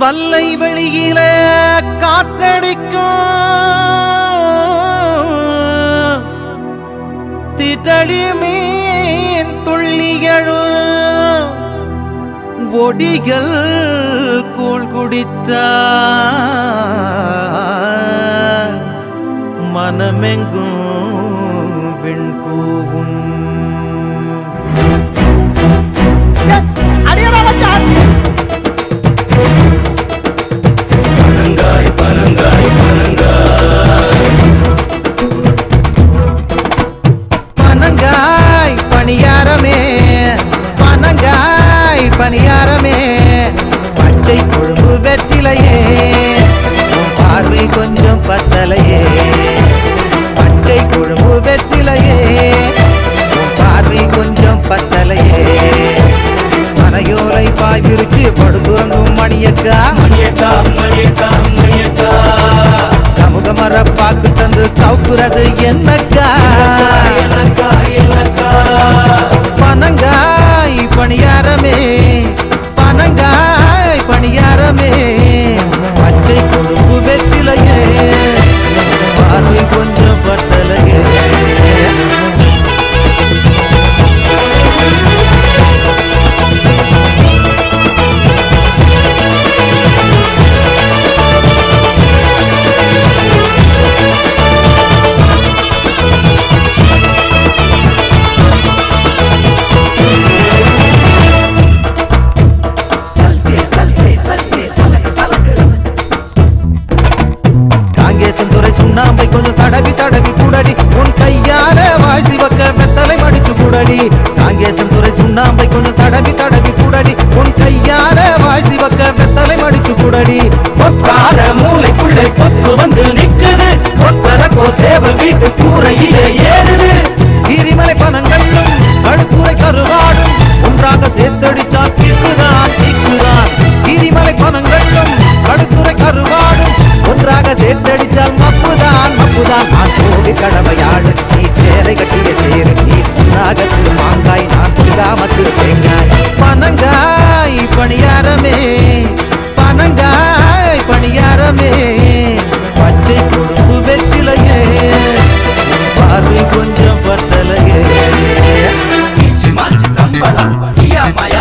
வல்லை வெளியில காற்றடிக்கும். திடலி மீன் துள்ளியழும் ஒடிகள் கூழ் குடித்த மனமெங்கும் வெண்கூவும். பத்தலையே. பச்சை குழும்பு வெற்றிலையே. பார்வை கொஞ்சம் பத்தலையே. மனையோலை பாய் பிரிச்சு படுத்துறங்கும் மணியக்கா. மணியக்கா மணியக்கா மணியக்கா. சமூகமர பார்த்து தந்து கவுக்குறது என்ன வாய் சுண்ணாம்பை கொஞ்சம் தடவி தடவி குடடி. உன் கையால வாய் சிவக்க வெத்தலை மடிச்சு குடடி. ஒத்தார కొంచెం బట్టలు ఇచ్చి మంచి కంపల ఇయ్య మాయ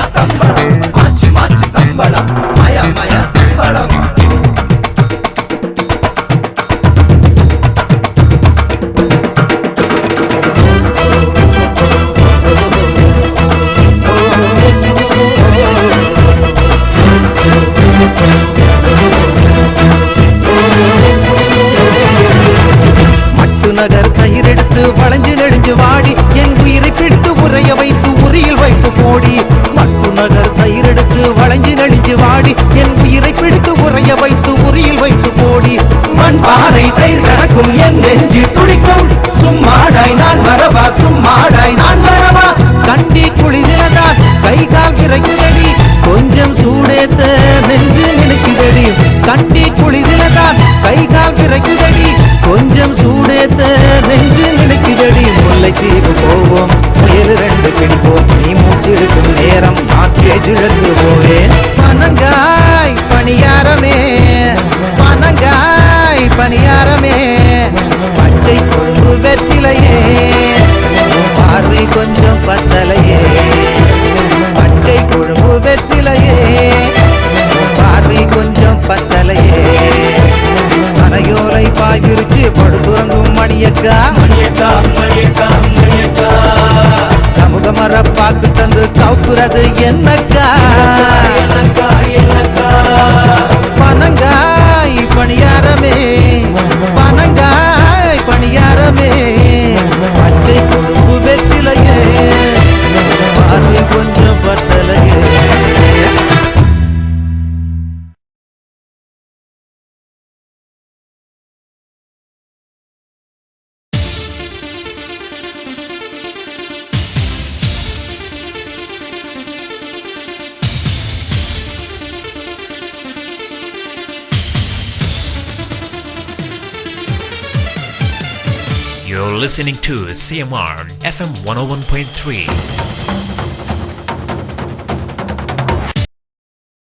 நகர் கயிறெடுத்து வளைஞ்சு நெடுஞ்சு வாடி. என் உயிரை பிடித்து உரைய வைத்து உரியில் வைத்து போடி. மட்டு நகர் கயிறெடுத்து வளைஞ்சு நெடுஞ்சு வாடி. என் உயிரை பிடித்து என்ன You're listening to CMR FM 101.3.